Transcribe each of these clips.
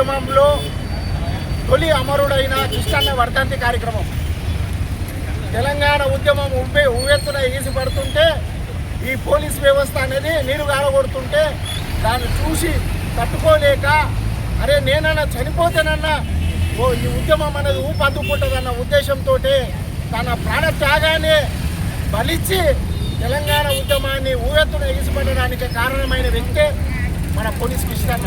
ఉద్యమంలో తొలి అమరుడైన కృష్ణన్న వర్ధంతి కార్యక్రమం. తెలంగాణ ఉద్యమం ఉబ్బే ఉవ్వెత్తున ఈసిపడుతుంటే ఈ పోలీస్ వ్యవస్థ అనేది నీరు గారగొడుతుంటే దాన్ని చూసి తట్టుకోలేక అరే నేనన్నా చనిపోతేనన్నా ఓ ఈ ఉద్యమం అనేది ఊపందుకుంటుందన్న ఉద్దేశంతో తన ప్రాణ త్యాగాన్ని బలిచ్చి తెలంగాణ ఉద్యమాన్ని ఊవెత్తున ఎగిసిపడడానికి కారణమైన వ్యక్తే మన పోలీస్ కృష్ణన్న.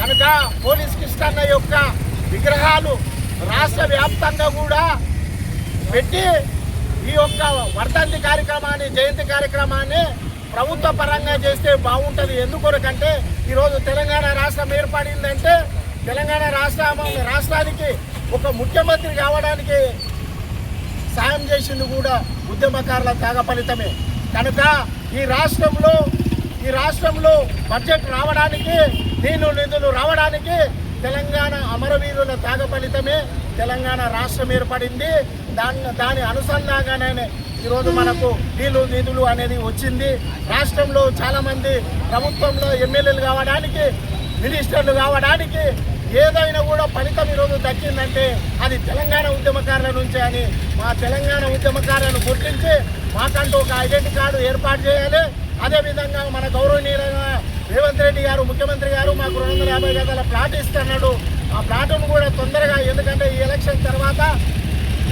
కనుక పోలీస్ కృష్ణన్న యొక్క విగ్రహాలు రాష్ట్ర వ్యాప్తంగా కూడా పెట్టి ఈ యొక్క వర్ధంతి కార్యక్రమాన్ని జయంతి కార్యక్రమాన్ని ప్రభుత్వ పరంగా చేస్తే బాగుంటుంది. ఎందుకొరకంటే ఈరోజు తెలంగాణ రాష్ట్రం ఏర్పడిందంటే తెలంగాణ రాష్ట్ర రాష్ట్రానికి ఒక ముఖ్యమంత్రి కావడానికి సాయం చేసింది కూడా ఉద్యమకారుల త్యాగ ఫలితమే. కనుక ఈ రాష్ట్రంలో ఈ రాష్ట్రంలో బడ్జెట్ రావడానికి నీళ్ళు నిధులు రావడానికి తెలంగాణ అమరవీరుల త్యాగ ఫలితమే తెలంగాణ రాష్ట్రం ఏర్పడింది. దాని దాని అనుసంధానంగానే ఈరోజు మనకు నీళ్ళు నిధులు అనేది వచ్చింది. రాష్ట్రంలో చాలామంది ప్రభుత్వంలో ఎమ్మెల్యేలు కావడానికి మినిస్టర్లు కావడానికి ఏదైనా కూడా ఫలితం ఈరోజు దక్కిందంటే అది తెలంగాణ ఉద్యమకారుల నుంచే అని మా తెలంగాణ ఉద్యమకారులను గుర్తించి మాకంటూ ఒక ఐడెంటి కార్డు ఏర్పాటు చేయాలి. అదేవిధంగా మన గౌరవనీయులైన రేవంత్ రెడ్డి గారు ముఖ్యమంత్రి గారు మాకు రెండు వందల యాభై గదాల ప్లాట్ ఇస్తున్నాడు ఆ ప్లాట్ను కూడా తొందరగా ఎందుకంటే ఈ ఎలక్షన్ తర్వాత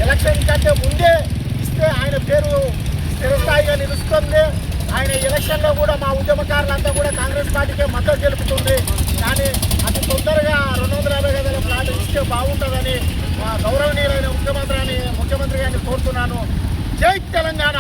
ఎలక్షన్ కంటే ముందే ఇస్తే ఆయన పేరు స్థిరస్థాయిగా నిలుస్తుంది. ఆయన ఎలక్షన్లో కూడా మా ఉద్యమకారులంతా కూడా కాంగ్రెస్ పార్టీకే మద్దతు తెలుపుతుంది. కానీ అతి తొందరగా రెండు వందల యాభై గదాల ప్లాట్ ఇస్తే బాగుంటుందని మా గౌరవనీయులైన ముఖ్యమంత్రి అని ముఖ్యమంత్రి గారిని కోరుతున్నాను. జై తెలంగాణ!